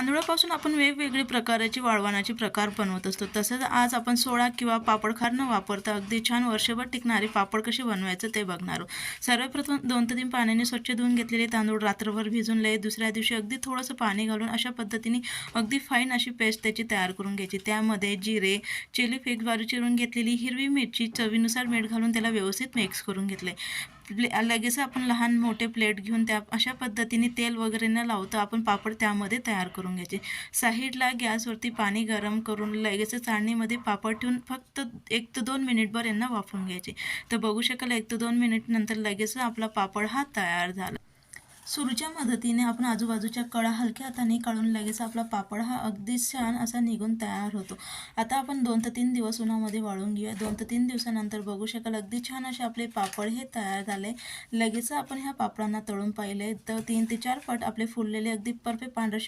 तांदूळापासून आपण वेगवेगळे प्रकाराचे वाळवणाचे प्रकार बनवत असतो. तसंच आज आपण सोळा किंवा पापडखार न वापरता अगदी छान वर्षभर टिकणारे पापड कसे बनवायचं ते बघणार आहोत. सर्वप्रथम दोन ते तीन पाण्याने स्वच्छ धुवून घेतलेले तांदूळ रात्रभर भिजून लय दुसऱ्या दिवशी अगदी थोडंसं पाणी घालून अशा पद्धतीने अगदी फाईन अशी पेस्ट त्याची तयार करून घ्यायची. त्यामध्ये जिरे चिली फ्लेक्स बाजू चिरून घेतलेली हिरवी मिरची चवीनुसार मीठ घालून त्याला व्यवस्थित मिक्स करून घेतले प्ले लगेच आपण लहान मोठे प्लेट घेऊन त्या अशा पद्धतीने तेल वगैरे न लावतो आपण पापड त्यामध्ये तयार करून घ्यायचे. साईडला गॅसवरती पाणी गरम करून लगेच चाळणीमध्ये पापड ठेवून फक्त एक ते दोन मिनिटभर यांना वापरून घ्यायचे. तर बघू शकाल एक ते दोन मिनिट नंतर लगेच आपला पापड हा तयार झाला. सुरूच्या मदतीने आपण आजूबाजूच्या कळा हलक्या हाताने काढून लगेच आपला पापड हा अगदी छान असा निघून तयार होतो. आता आपण दोन ते तीन दिवस उन्हामध्ये वाळून घेऊया. दोन ते तीन दिवसानंतर बघू शकाल अगदी छान असे आपले पापड हे तयार झाले. लगेच आपण ह्या पापडांना तळून पाहिले. तर तीन ते चार पट आपले फुललेले अगदी परफेक्ट पांढरे